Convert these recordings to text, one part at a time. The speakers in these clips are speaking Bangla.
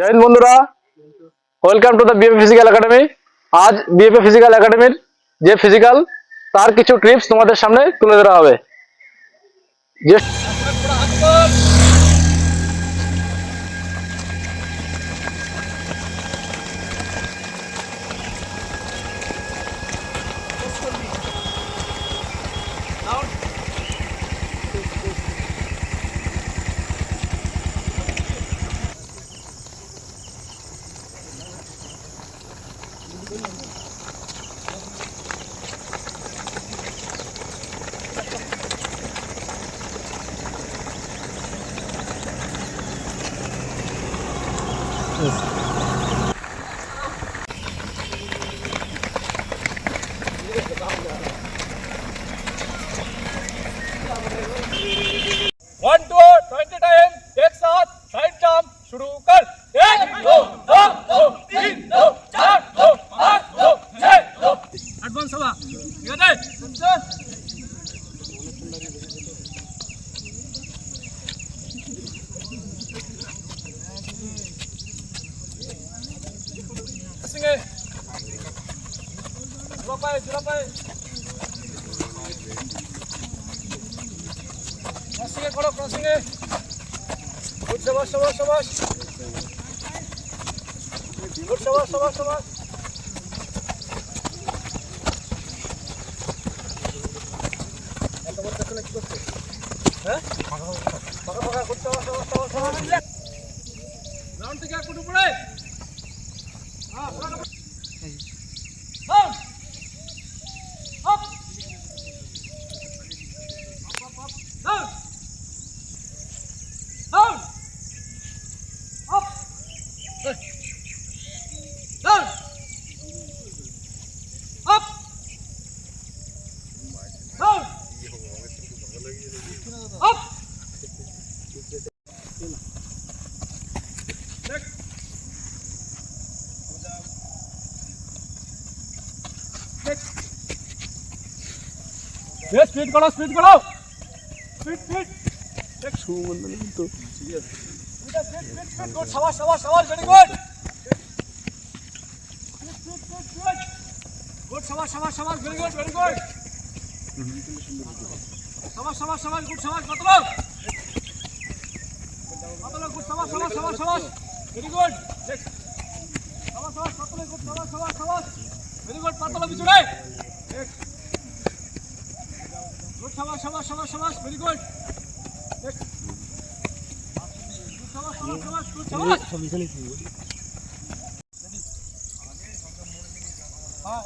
জয় বন্ধুরা। Welcome to the BF physical academy আজ বিএফএ ফিজিক্যাল একাডেমির যে ফিজিক্যাল তার কিছু ট্রিপস তোমাদের সামনে তুলে ধরা হবে। যে musunuz? One, two. ক্রসিংয়ে করো ক্রসিংয়ে সবাস সবাস সবাস সবাস সবাস সবাস হ্যাঁ পাকা পাকা করতে হবে সবাস সবাস সবাস গ্রাউন্ড থেকে আর কুটু পড়ে হ্যাঁ স্পিড করো স্পিড করো স্পিড স্পিড সুমন কিন্তু সবার সবার সবার ভেরি গুড সবার সবার সবার ভেরি গুড ভেরি গুড সবার সবার সবার গুড সবার কত লোক কত লোক গুড সবার সবার সবার সবার ভেরি গুড সবার সবার কত লোক গুড সবার সবার সবার ভেরি গুড পাতলা বিচুড়ায় সাবাস সাবাস সাবাস সাবাস ভেরি হ্যাঁ,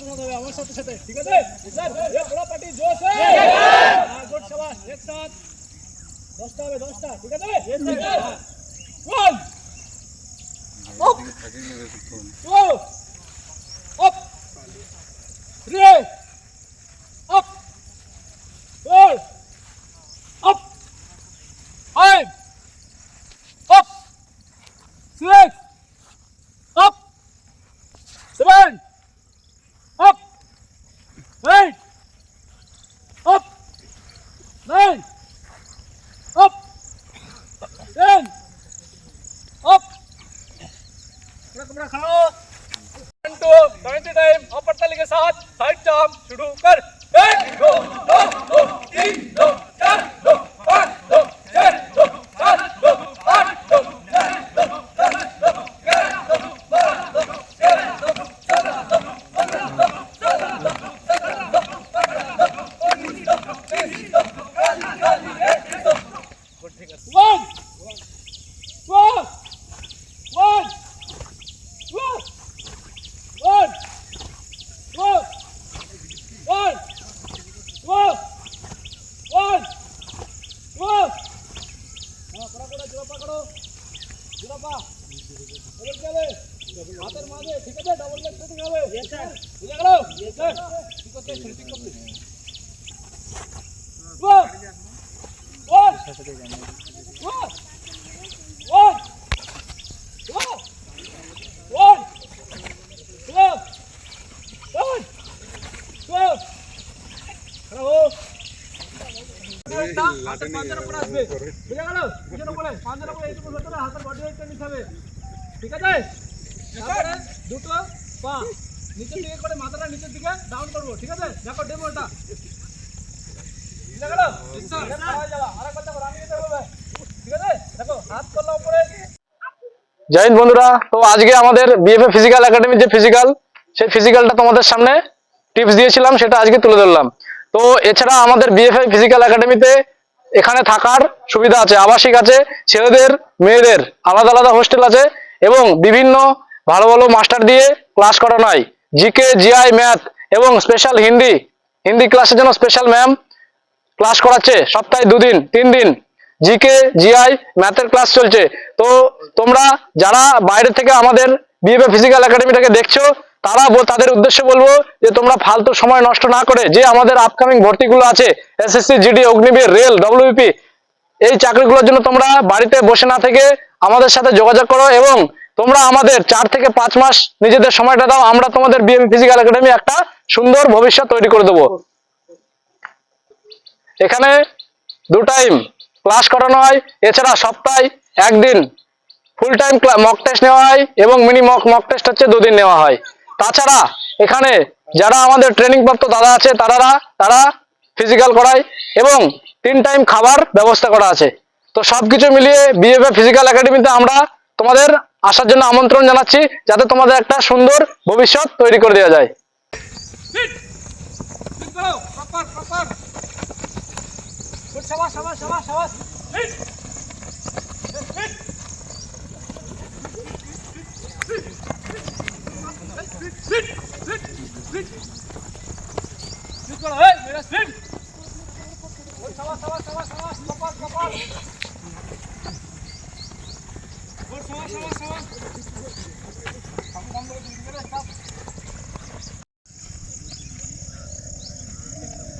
গুড আমার সাথে সাথে ঠিক আছে? হ্যাঁ, দশটা হবে দশটা ঠিক আছে? ও कैमरा खड़ा के साथ साइड Bravo! হাতের পাঁচের উপরে আসবে। বুঝে গেল? পিছন উপরে পাঁচের উপরে এইটুকু ভেতরে হাতের বডি ওয়েটটা নিতে হবে। ঠিক আছে? তারপরে দুটো পা। নিচের দিকে করে মাথাটা নিচের দিকে ডাউন করব। ঠিক আছে? দেখো ডেমোটা। বুঝে গেল? আরেকবার দেখো রানিয়ে দিতে ঠিক আছে? দেখো হাত করলাম উপরে। জয় হিন্দ বন্ধুরা। তো আজকে আমাদের বিএফএ ফিজিক্যাল একাডেমির যে ফিজিক্যাল সেই ফিজিক্যালটা তোমাদের সামনে টিপস দিয়েছিলাম সেটা আজকে তুলে ধরলাম। তো এছাড়া আমাদের বিএফএ ফিজিক্যাল একাডেমিতে এখানে থাকার সুবিধা আছে, আবাসিক আছে, ছেলেদের, মেয়েদের আলাদা আলাদা হোস্টেল আছে এবং বিভিন্ন ভালো ভালো মাস্টার দিয়ে ক্লাস করানো হয়। জিকে জিআই ম্যাথ এবং স্পেশাল হিন্দি হিন্দি ক্লাসের জন্য স্পেশাল ম্যাম ক্লাস করাচ্ছে সপ্তাহে দুদিন তিন দিন জিকে জিআই ম্যাথের ক্লাস চলছে। তো তোমরা যারা বাইরে থেকে আমাদের বিএফএ ফিজিক্যাল একাডেমিটাকে দেখছ তারা তাদের উদ্দেশ্যে বলব যে তোমরা ফালতু সময় নষ্ট না করে যে আমাদের আপকামিং ভর্তিগুলো আছে SSC GD Agniveer rail WP এই চাকরিগুলোর জন্য তোমরা বাড়িতে বসে না থেকে আমাদের সাথে যোগাযোগ করো এবং তোমরা আমাদের চার থেকে পাঁচ মাস নিজেদের সময়টা দাও, আমরা তোমাদের বিএম ফিজিক্যাল একাডেমি একটা সুন্দর ভবিষ্যৎ তৈরি করে দেবো। এখানে দু টাইম ক্লাস করানো হয়, এছাড়া সপ্তাহে একদিন ফুল টাইম মক টেস্ট নেওয়া হয় এবং মিনি মক মক টেস্ট হচ্ছে দুদিন নেওয়া হয়। তাছাড়া এখানে যারা আমাদের ট্রেনিং প্রাপ্ত দাদা আছে তারা তারা ফিজিক্যাল করায় এবং তিন টাইম খাবার ব্যবস্থা করা আছে। তো সবকিছু মিলিয়ে বিএফএ ফিজিক্যাল একাডেমিতে আমরা তোমাদের আসার জন্য আমন্ত্রণ জানাচ্ছি, যাতে তোমাদের একটা সুন্দর ভবিষ্যৎ তৈরি করে দেওয়া যায়। Hit! Hit করো proper savaş savaş savaş savaş kapat kapat. Vur savaş savaş savaş. Kapıdan böyle bilgiler et